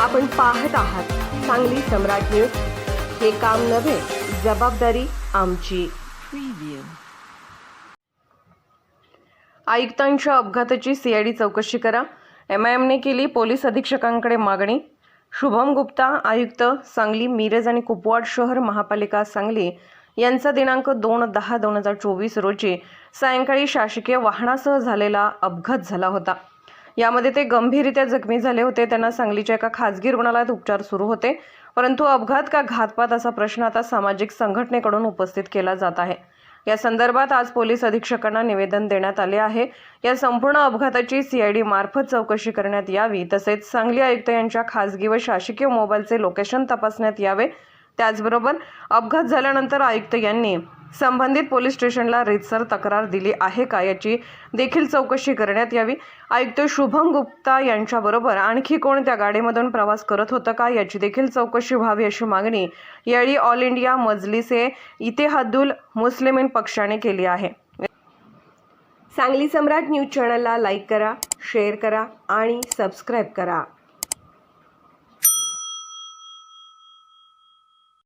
आपण पाहत आहात सांगली सम्राट न्यूज. हे काम नव्हे जबाबदारी आमची. आयुक्तांच्या अपघाताची सीआयडी चौकशी करा. एम आय एमने केली पोलीस अधीक्षकांकडे मागणी. शुभम गुप्ता आयुक्त सांगली मिरज आणि कुपवाड शहर महापालिका सांगली यांचा दिनांक दोन दहा दोन हजार चोवीस रोजी सायंकाळी शासकीय वाहनासह झालेला अपघात झाला होता. यामध्ये ते गंभीररित्या जखमी झाले होते. त्यांना सांगलीच्या एका खासगी रुग्णालयात उपचार सुरू होते. परंतु अपघात का घातपात असा प्रश्न आता सामाजिक संघटनेकडून उपस्थित केला जात आहे. या संदर्भात आज पोलीस अधीक्षकांना निवेदन देण्यात आले आहे. या संपूर्ण अपघाताची सीआयडी मार्फत चौकशी करण्यात यावी. तसेच सांगली आयुक्त यांच्या खासगी व शासकीय मोबाईलचे लोकेशन तपासण्यात यावे. त्याचबरोबर अपघात झाल्यानंतर आयुक्त यांनी संबंधित पोलीस स्टेशनला रीतसर तक्रार दिली आहे का याची देखील चौकशी करण्यात यावी. आयुक्त शुभम गुप्ता यांच्याबरोबर आणखी कोण त्या गाडीमधून प्रवास करत होतं का याची देखील चौकशी व्हावी अशी मागणी यावेळी ऑल इंडिया मजलिसे इतेहादुल मुस्लिमीन पक्षाने केली आहे. सांगली सम्राट न्यूज चॅनलला लाईक करा शेअर करा आणि सबस्क्राईब करा.